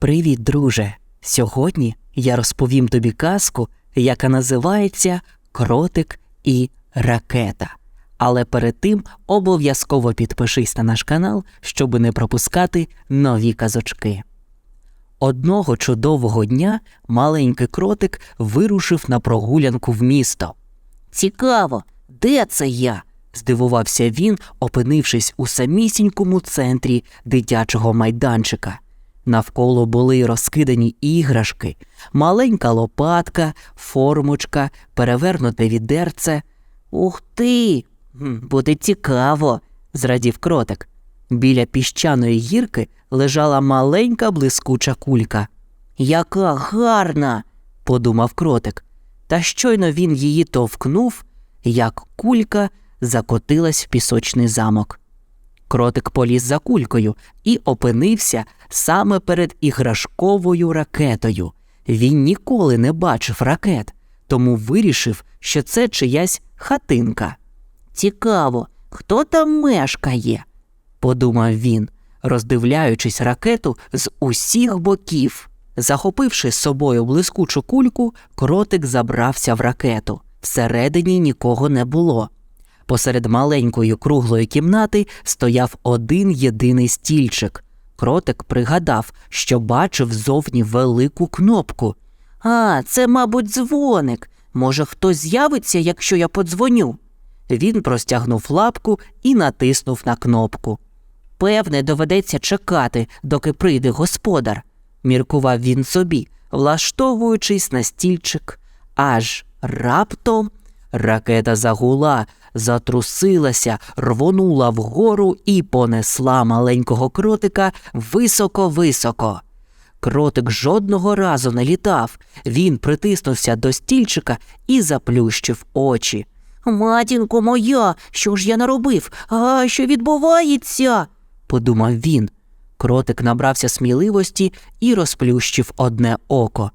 Привіт, друже! Сьогодні я розповім тобі казку, яка називається Кротик і ракета. Але перед тим обов'язково підпишись на наш канал, щоб не пропускати нові казочки. Одного чудового дня маленький кротик вирушив на прогулянку в місто. Цікаво, де це я? здивувався він, опинившись у самісінькому центрі дитячого майданчика. Навколо були розкидані іграшки, маленька лопатка, формочка, перевернуте відерце. Ух ти! Буде цікаво, зрадів кротик. Біля піщаної гірки лежала маленька блискуча кулька. Яка гарна, подумав кротик. Та щойно він її товкнув, як кулька закотилась в пісочний замок. Кротик поліз за кулькою і опинився саме перед іграшковою ракетою. Він ніколи не бачив ракет, тому вирішив, що це чиясь хатинка. Цікаво, хто там мешкає? подумав він, роздивляючись ракету з усіх боків. Захопивши з собою блискучу кульку, кротик забрався в ракету. Всередині нікого не було. Посеред маленької круглої кімнати стояв один єдиний стільчик. Кротик пригадав, що бачив зовні велику кнопку. А, це, мабуть, дзвоник. Може, хтось з'явиться, якщо я подзвоню. Він простягнув лапку і натиснув на кнопку. Певне, доведеться чекати, доки прийде господар, міркував він собі, влаштовуючись на стільчик. Аж раптом ракета загула, затрусилася, рвонула вгору і понесла маленького кротика високо-високо. Кротик жодного разу не літав. Він притиснувся до стільчика і заплющив очі. Матінко моя, що ж я наробив? А що відбувається? подумав він. Кротик набрався сміливості і розплющив одне око.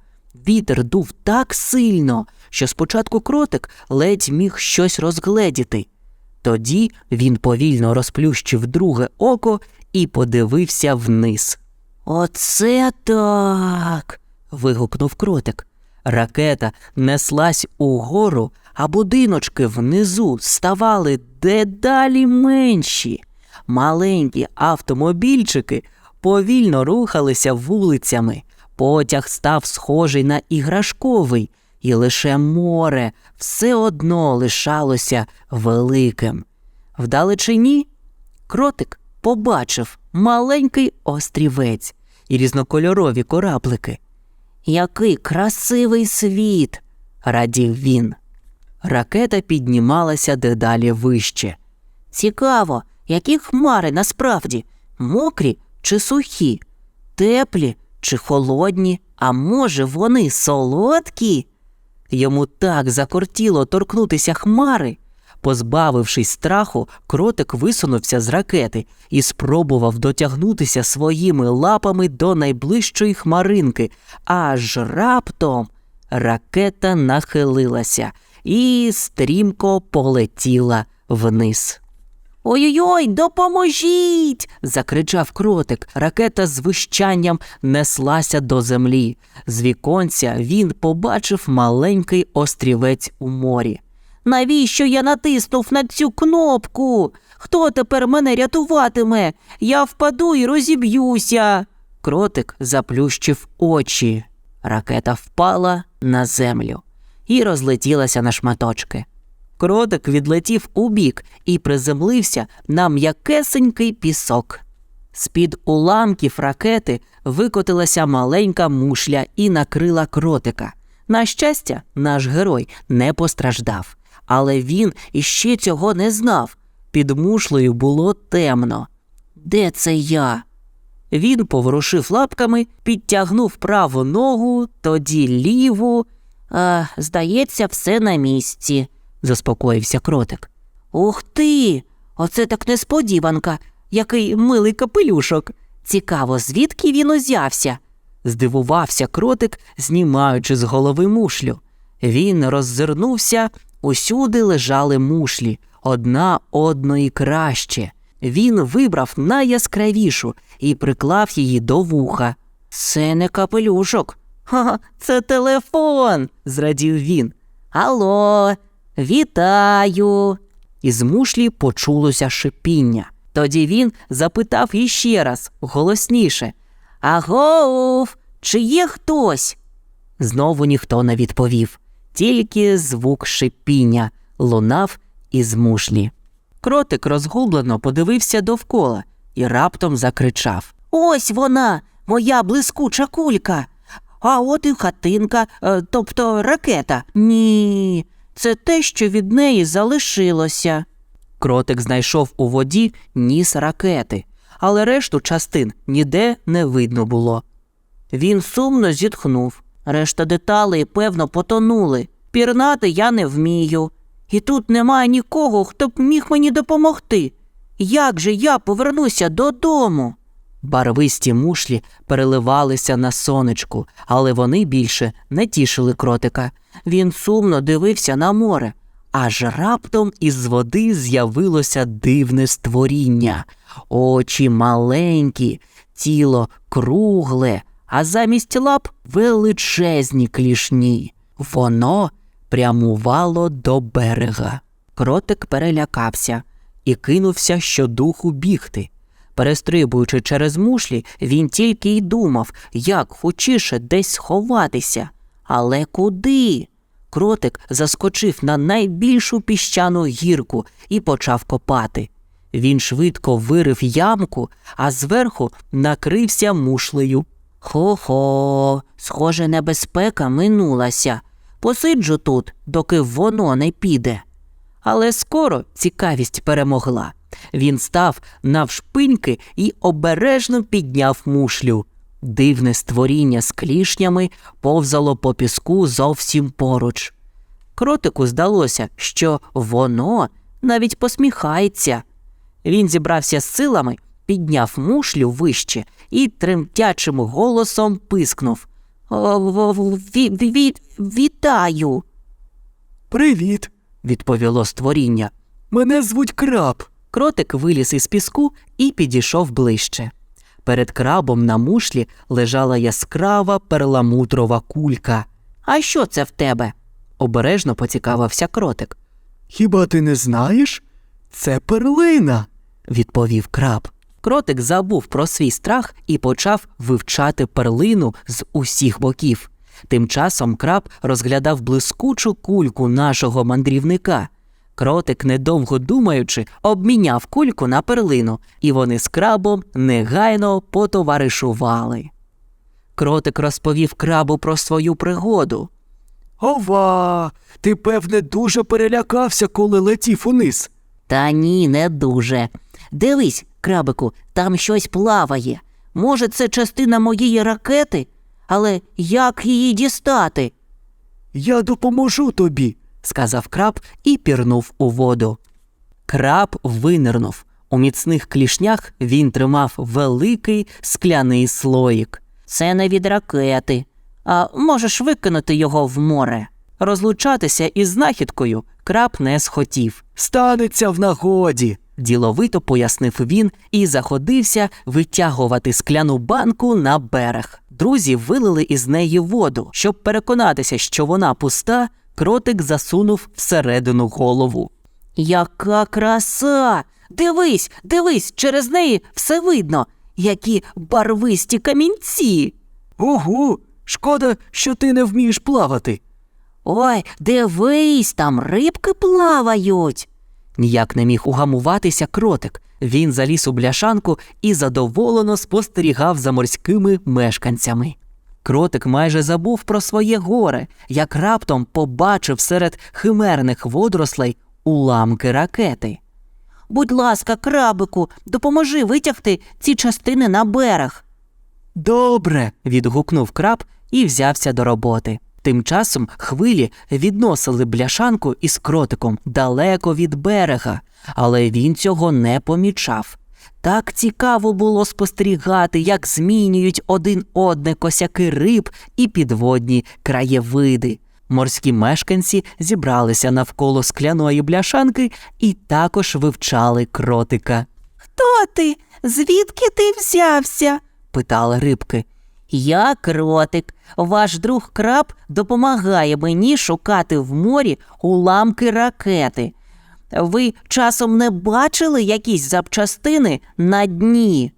Вітер дув так сильно, що спочатку кротик ледь міг щось розгледіти. Тоді він повільно розплющив друге око і подивився вниз. Оце так. вигукнув кротик. Ракета неслась угору, а будиночки внизу ставали дедалі менші. Маленькі автомобільчики повільно рухалися вулицями. Потяг став схожий на іграшковий, і лише море все одно лишалося великим. Вдалечині кротик побачив маленький острівець і різнокольорові кораблики. Який красивий світ, радів він. Ракета піднімалася дедалі вище. Цікаво, які хмари насправді мокрі чи сухі, теплі чи холодні, а може, вони солодкі? Йому так закортіло торкнутися хмари. Позбавившись страху, кротик висунувся з ракети і спробував дотягнутися своїми лапами до найближчої хмаринки, аж раптом ракета нахилилася і стрімко полетіла вниз. Ой-ой, допоможіть. закричав кротик. Ракета з вищанням неслася до землі. З віконця він побачив маленький острівець у морі. Навіщо я натиснув на цю кнопку? Хто тепер мене рятуватиме? Я впаду і розіб'юся. Кротик заплющив очі. Ракета впала на землю і розлетілася на шматочки. Кротик відлетів убік і приземлився на м'якесенький пісок. З-під уламків ракети викотилася маленька мушля і накрила кротика. На щастя, наш герой не постраждав, але він іще цього не знав. Під мушлею було темно. Де це я? Він поворушив лапками, підтягнув праву ногу, тоді ліву. А, здається, все на місці, заспокоївся кротик. Ух ти! Оце так несподіванка, який милий капелюшок. Цікаво, звідки він узявся? здивувався кротик, знімаючи з голови мушлю. Він роззирнувся, усюди лежали мушлі, одна одної краще. Він вибрав найяскравішу і приклав її до вуха. Це не капелюшок. Ха, це телефон, зрадів він. Алло, вітаю. Із мушлі почулося шипіння. Тоді він запитав іще раз, голосніше. Агов, чи є хтось? Знову ніхто не відповів, тільки звук шипіння лунав із мушлі. Кротик розгублено подивився довкола і раптом закричав Ось вона, моя блискуча кулька. А от і хатинка, е, тобто ракета. Ні, це те, що від неї залишилося. Кротик знайшов у воді ніс ракети, але решту частин ніде не видно було. Він сумно зітхнув. Решта деталей, певно, потонули. Пірнати я не вмію. І тут немає нікого, хто б міг мені допомогти. Як же я повернуся додому? Барвисті мушлі переливалися на сонечку, але вони більше не тішили кротика. Він сумно дивився на море, аж раптом із води з'явилося дивне створіння. Очі маленькі, тіло кругле, а замість лап величезні клішні. Воно прямувало до берега. Кротик перелякався і кинувся щодуху бігти. Перестрибуючи через мушлі, він тільки й думав, як хочіше десь сховатися. Але куди? Кротик заскочив на найбільшу піщану гірку і почав копати. Він швидко вирив ямку, а зверху накрився мушлею. Хо-хо, схоже, небезпека минулася. Посиджу тут, доки воно не піде. Але скоро цікавість перемогла. Він став навшпиньки і обережно підняв мушлю. Дивне створіння з клішнями повзало по піску зовсім поруч. Кротику здалося, що воно навіть посміхається. Він зібрався з силами, підняв мушлю вище і тремтячим голосом пискнув. «О, в- в- ві- ві- Вітаю. Привіт, відповіло створіння. мене звуть Краб. Кротик виліз із піску і підійшов ближче. Перед крабом на мушлі лежала яскрава перламутрова кулька. А що це в тебе? обережно поцікавився кротик, Хіба ти не знаєш? Це перлина. відповів краб. Кротик забув про свій страх і почав вивчати перлину з усіх боків. Тим часом краб розглядав блискучу кульку нашого мандрівника. Кротик, недовго думаючи, обміняв кульку на перлину, і вони з крабом негайно потоваришували. Кротик розповів крабу про свою пригоду. Ова, ти, певне, дуже перелякався, коли летів униз. Та ні, не дуже. Дивись, крабику, там щось плаває. Може, це частина моєї ракети? Але як її дістати? Я допоможу тобі. Сказав краб і пірнув у воду. Краб винирнув. У міцних клішнях він тримав великий скляний слоїк. Це не від ракети, а можеш викинути його в море. Розлучатися із знахідкою краб не схотів. Станеться в нагоді. Діловито пояснив він і заходився витягувати скляну банку на берег. Друзі вилили із неї воду. Щоб переконатися, що вона пуста, кротик засунув всередину голову. Яка краса! Дивись, дивись, через неї все видно, які барвисті камінці. Ого, шкода, що ти не вмієш плавати. Ой, дивись, там рибки плавають. Ніяк не міг угамуватися кротик. Він заліз у бляшанку і задоволено спостерігав за морськими мешканцями. Кротик майже забув про своє горе, як раптом побачив серед химерних водорослей уламки ракети. Будь ласка, крабику, допоможи витягти ці частини на берег Добре. відгукнув краб і взявся до роботи. Тим часом хвилі відносили бляшанку із кротиком далеко від берега, але він цього не помічав. Так цікаво було спостерігати, як змінюють один одне косяки риб і підводні краєвиди. Морські мешканці зібралися навколо скляної бляшанки і також вивчали кротика. Хто ти? Звідки ти взявся? питали рибки. Я кротик. Ваш друг краб допомагає мені шукати в морі уламки ракети. Ви часом не бачили якісь запчастини на дні?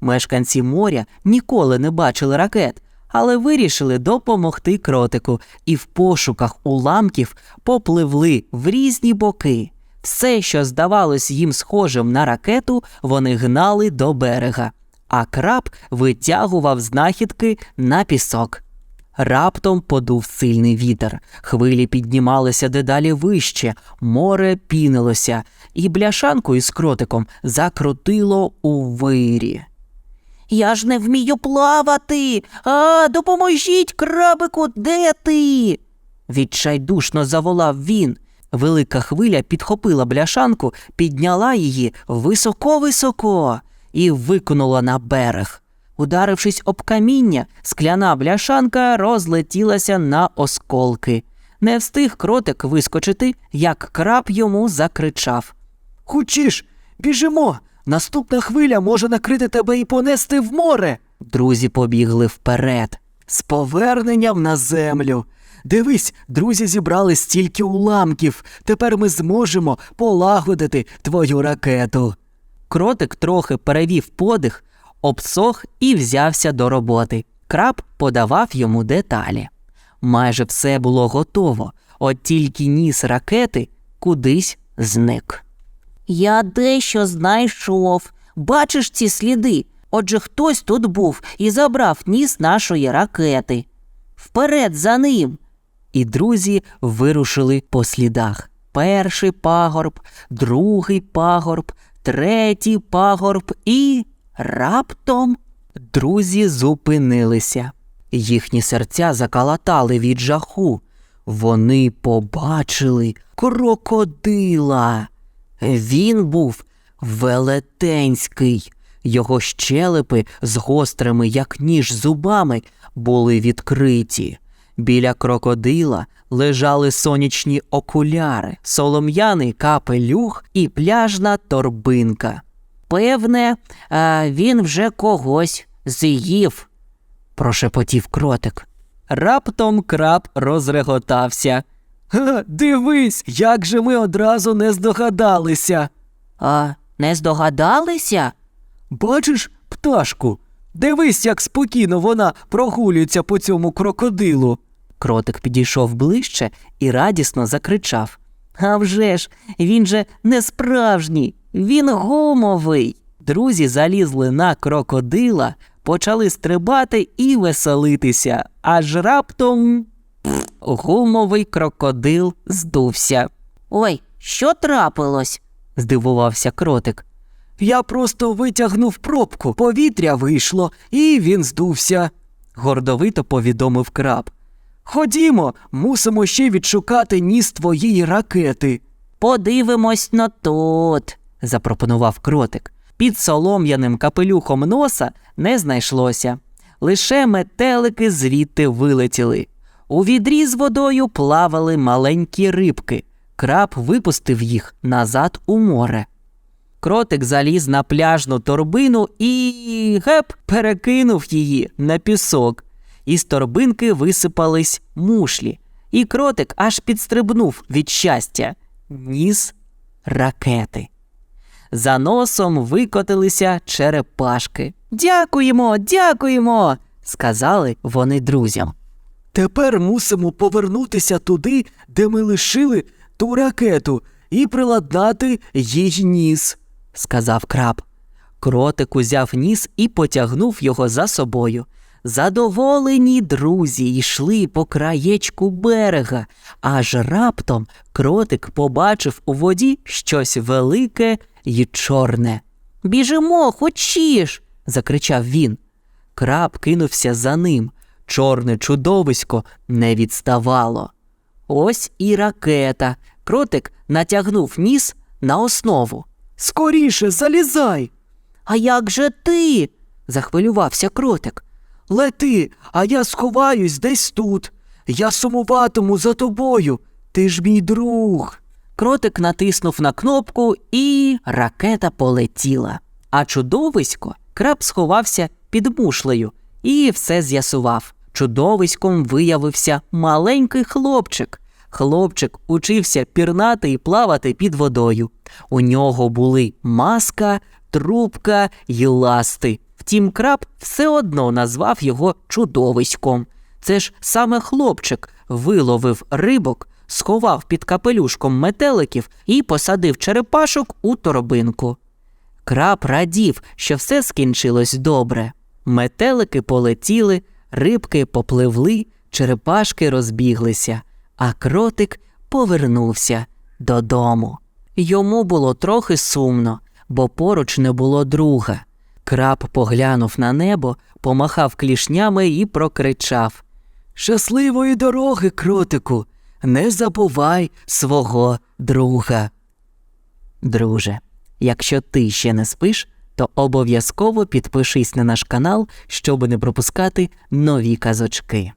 Мешканці моря ніколи не бачили ракет, але вирішили допомогти кротику і в пошуках уламків попливли в різні боки. Все, що здавалось їм схожим на ракету, вони гнали до берега, а краб витягував знахідки на пісок. Раптом подув сильний вітер, хвилі піднімалися дедалі вище, море пінилося, і бляшанку із кротиком закрутило у вирі. Я ж не вмію плавати. А, допоможіть, крабику, де ти? Відчайдушно заволав він. Велика хвиля підхопила бляшанку, підняла її високо-високо і викинула на берег. Ударившись об каміння, скляна бляшанка розлетілася на осколки. Не встиг кротик вискочити, як краб йому закричав. Хочеш, біжимо. Наступна хвиля може накрити тебе і понести в море. Друзі побігли вперед. З поверненням на землю. Дивись, друзі зібрали стільки уламків. Тепер ми зможемо полагодити твою ракету. Кротик трохи перевів подих, обсох і взявся до роботи. Краб подавав йому деталі. Майже все було готово, от тільки ніс ракети кудись зник. Я дещо знайшов. Бачиш ці сліди? Отже, хтось тут був і забрав ніс нашої ракети. Вперед за ним. І друзі вирушили по слідах. Перший пагорб, другий пагорб, третій пагорб і раптом друзі зупинилися. Їхні серця закалатали від жаху. Вони побачили крокодила. Він був велетенський. Його щелепи з гострими, як ніж, зубами були відкриті. Біля крокодила лежали сонячні окуляри, солом'яний капелюх і пляжна торбинка. Певне, він вже когось з'їв, прошепотів кротик. Раптом краб розреготався. Ха, дивись, як же ми одразу не здогадалися. А не здогадалися? Бачиш пташку? Дивись, як спокійно вона прогулюється по цьому крокодилу. Кротик підійшов ближче і радісно закричав. А вже ж, він же не справжній, він гумовий. Друзі залізли на крокодила, почали стрибати і веселитися, аж раптом гумовий крокодил здувся. Ой, що трапилось? здивувався кротик. Я просто витягнув пробку, повітря вийшло, і він здувся. Гордовито повідомив краб. Ходімо, мусимо ще відшукати ніс твоєї ракети. Подивимось на тот, запропонував кротик. Під солом'яним капелюхом носа не знайшлося. Лише метелики звідти вилетіли. У відрі з водою плавали маленькі рибки. Краб випустив їх назад у море. Кротик заліз на пляжну торбину і геп перекинув її на пісок. Із торбинки висипались мушлі, і кротик аж підстрибнув від щастя. Ніс ракети. За носом викотилися черепашки. Дякуємо, дякуємо, сказали вони друзям. Тепер мусимо повернутися туди, де ми лишили ту ракету, і приладнати їй ніс. сказав краб. Кротик узяв ніс і потягнув його за собою. Задоволені друзі йшли по краєчку берега, аж раптом кротик побачив у воді щось велике й чорне. Біжимо, хочеш. закричав він. Краб кинувся за ним. Чорне чудовисько не відставало. Ось і ракета. Кротик натягнув ніс на основу. Скоріше залізай. А як же ти? захвилювався кротик. Лети, а я сховаюсь десь тут. Я сумуватиму за тобою. Ти ж мій друг. Кротик натиснув на кнопку, і ракета полетіла. А чудовисько краб сховався під мушлею і все з'ясував. Чудовиськом виявився маленький хлопчик. Хлопчик учився пірнати і плавати під водою. У нього були маска, трубка й ласти. Втім, краб все одно назвав його чудовиськом. Це ж саме хлопчик виловив рибок, сховав під капелюшком метеликів і посадив черепашок у торбинку. Краб радів, що все скінчилось добре. Метелики полетіли, рибки попливли, черепашки розбіглися, а кротик повернувся додому. Йому було трохи сумно, бо поруч не було друга. Краб поглянув на небо, помахав клішнями і прокричав Щасливої дороги, кротику, не забувай свого друга. Друже, якщо ти ще не спиш, то обов'язково підпишись на наш канал, щоб не пропускати нові казочки.